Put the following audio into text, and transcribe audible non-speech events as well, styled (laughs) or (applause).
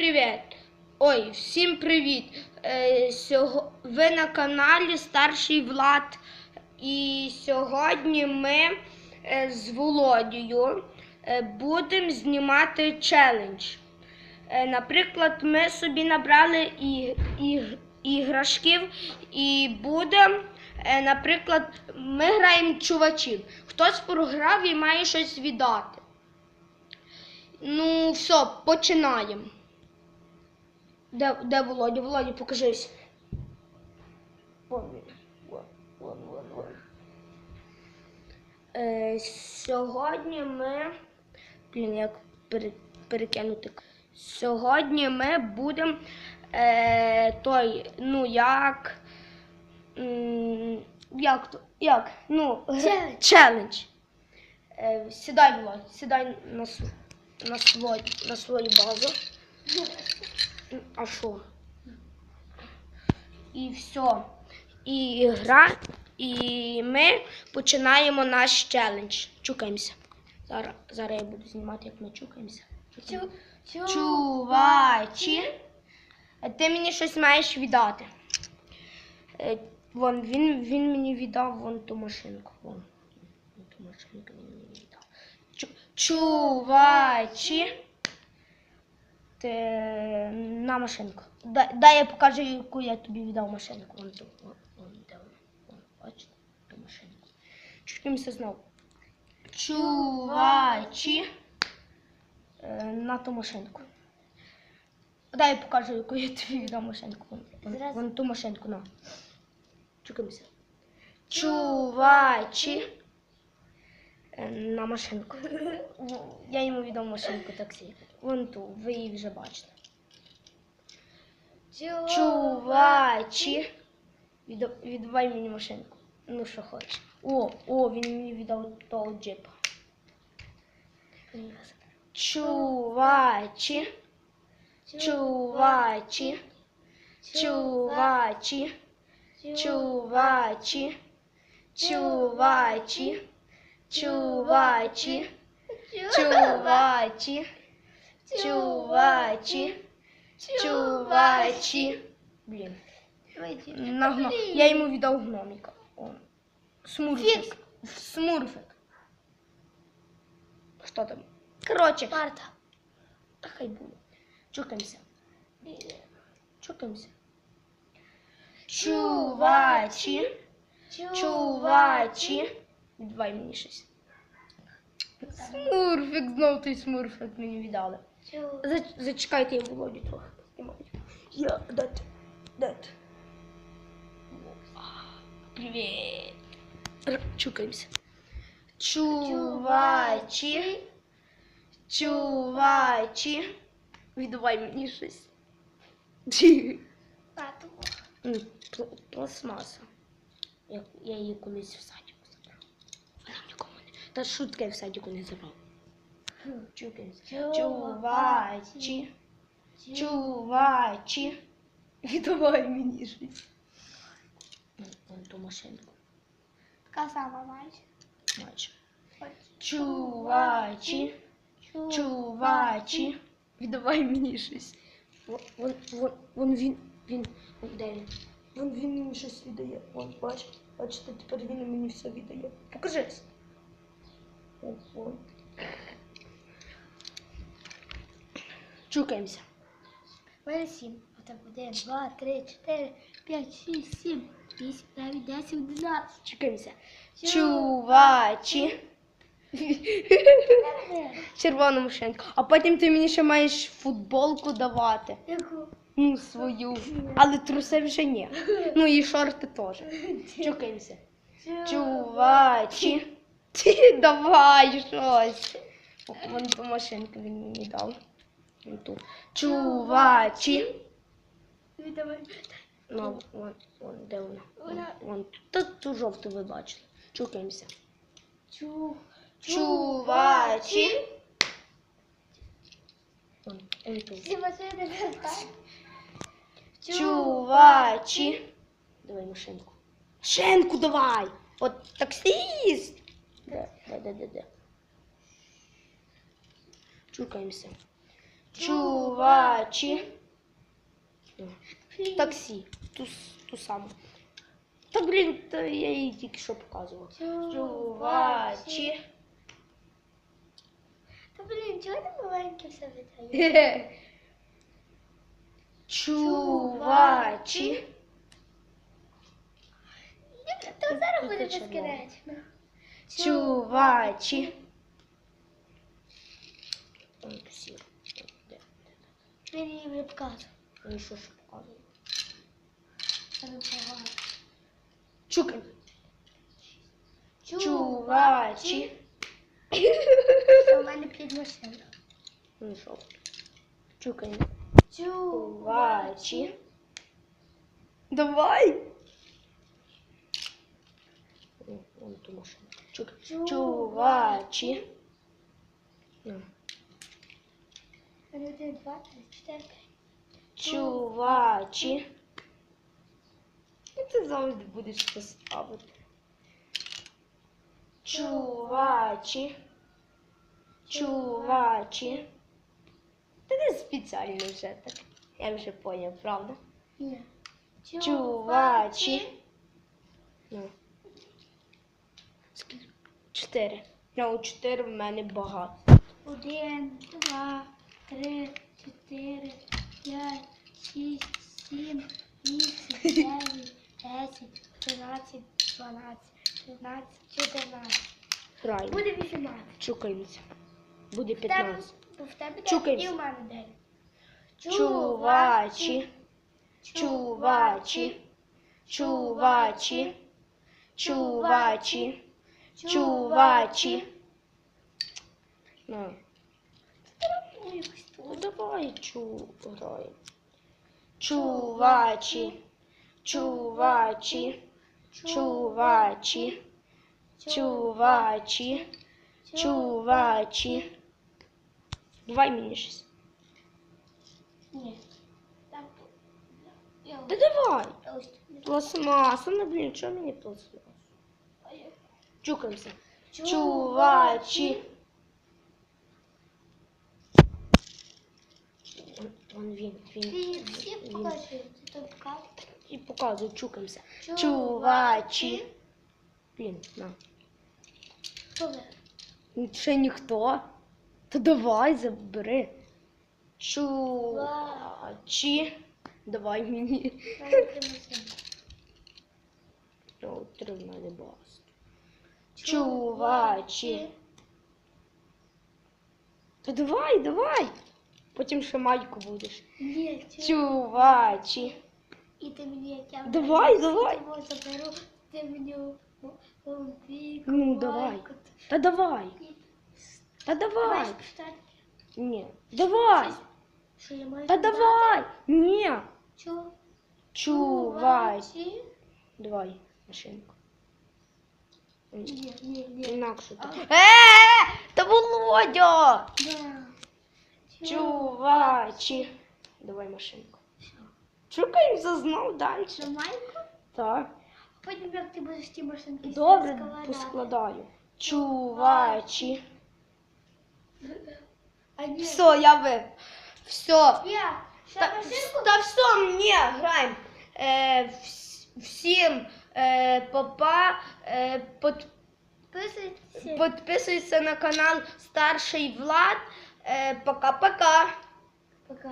привіт! Ой, всім привіт! Е. Ви на каналі Старший Влад. І сьогодні ми е, з Володією е, будемо знімати челендж. Наприклад, ми собі набрали іграшків і будемо, наприклад, ми граємо чувачів. Хтось програв і має щось віддати. Ну, все, починаємо. Де, де Володя? Володя, покажись. Вон він. Вон, вон, вон, вон. Е, сьогодні ми. Блін, як пере, перекинути. Сьогодні ми будемо е, той, ну як. м, Як то? Як? Ну, Челендж. челендж. Е, сідай, Володь, сідай на, на, свой, на свою базу. (laughs) А що? І все. І гра, і ми починаємо наш челендж. Чукаємося. Зараз, зараз я буду знімати, як ми чукаємося. Чу, чу, Чувачі, ти мені щось маєш віддати. Е, Вон, він, він мені віддав вон ту машинку. Вон. Вон ту машинку він мені віддав. Чу, чувачі. Ти, на машинку. Дай, дай я покажу, яку я тобі віддав машинку. Вон ту. Вон, вон, де вона. Вон, бачите, ту машинку. Чукаємося знову. Чувачі. Е, на ту машинку. Дай я покажу, яку я тобі віддам машинку. Вон, вон, Зразу. вон ту машинку, на. Чукаємося. Чувачі. На машинку. (laughs) Я йому віддав машинку таксі. Вон ту, ви її вже бачите. Чувачі. Відда- Віддавай мені машинку. Ну, що хочеш. О, о, він мені віддав того джипа. Чувачі. Чувачі. Чувачі. Чувачі. Чувачі. Чувачі. Чувачі. Чувачі. Чувачі. Блін. На гно... Я йому віддав гноміка. О. Смурфик. Фікс. Смурфик. Хто там? Коротше, Марта. та хай буде. Чукаємося. Чукаємося. Чувачі. Чувачі. Віддай мені щось. Смурфик, знов той смурфик мені віддали. Чу, За- Зачекайте, я Володю трохи. Я дать. Дать. Привіт. Р- Чукаємося. Чувачі. Чувачі. Віддавай мені щось. тату. М, пл- Пластмаса. Я, я її колись в садіку Та шутка я в садіку не забрав. Чукаємося. Чувачі. Чувачі. Віддавай мені щось. Вон ту машинку. Така сама майже. Майже. Чувачі. Чувачі. Віддавай мені щось. Вон, вон, вон, вон він, він, вон де він? Вон він мені щось віддає. Вон, бач, бачите, тепер він мені все віддає. Покажись. Чукаємося. Мене сім. А один, два, три, чотири, п'ять, шість, сім, вісім, дев'ять, десять, одинадцять. Чукаємося. Чувачі. (laughs) Червону машинку. А потім ти мені ще маєш футболку давати. Яку? Ну, свою. Але труси вже ні. Ну і шорти теж. (laughs) Чукаємося. Чувачі. Ти давай щось. Вон ту машинку він мені дав. Вон ту. Чувачі. Віддавай. Ну, вон, вон, де вона? Вон, Вона- вон. Та ту жовту ви бачили. Чукаємося. Чу. Чувачі. Вон, вон ту. Всі машини не так. Чувачі. Давай машинку. Машинку давай. От таксист. Де, де, де, де, де. Чукаємося. Чувачі. Таксі. Ту, ту саму. Та блін, та я її тільки що показував. Чувачі. Та блін, чого ти маленьке все видає? Чувачі. То зараз буде безкінечно. Чувачі. Там всі. Де? Він її вже показував. Ну і що ж показує? Це не погано. Чукай. Чувачі. У мене під машину. Ну і що? Чукай. Чувачі. Чувачі. Давай. О, Вон ту машину. Чукай. Чувачі. Ну. Один, два, три, чотири. Чувачі. І ти завжди будеш це ставити. Чувачі. Чувачі. Ти не спеціально вже так. Я вже поняв, правда? Ні. Чувачі. Ну. Скільки? Чотири. Ну, чотири в мене багато. Один, два, три, чотири, п'ять, шість, сім, вісім, (laughs) дев'ять, десять, тринадцять, дванадцять, тринадцять, чотирнадцять. Граємо. Буде вісімнадцять. Чукаємося. Буде В тебе, 15. в тебе Чукаємося. і в мене дев'ять. Чувачі. Чувачі. Чувачі. Чувачі. Чувачі. Ну, ну давай чу граємо. Чувачі. Чувачі. Чувачі. Чувачі. Чувачі. Давай мені щось. Ні. Я давай. Пластмаса, ну блін, чого мені пластмаса? Ой. Чукаємося. Чувачі. Вон він, він, всі ти то покажи. І показую, чукаємося. Чувачі. Блін, на. Хто ви? Ще ніхто. Та давай, забери. Чувачі. Давай мені. Мене бас. Чувачі. Та давай, давай. Потім ще майку будеш. Ні, чу. Чувачі. І ти мені як я Давай, давай. Ти його заберу, ти мені у- у- у бік, Ну, у давай. майку. Та давай. І- Та Давай давай. спитати, Ні. Давай. що я маю Та сказати? давай. Ні. Чу. Чувачі. Давай, машинку. Інакше. Е, та Володя! Чувачі. Давай машинку. Чукаємося знов далі. Майку? Так. Потім як ти будеш ті машинки Добре, поскладаю. Чувачі. Все, я вив. Все. Та, та все, ні, граємо. Е, всім е, папа, е, под, Підписуйтесь. на канал Старший Влад. Е, пока-пока. Пока.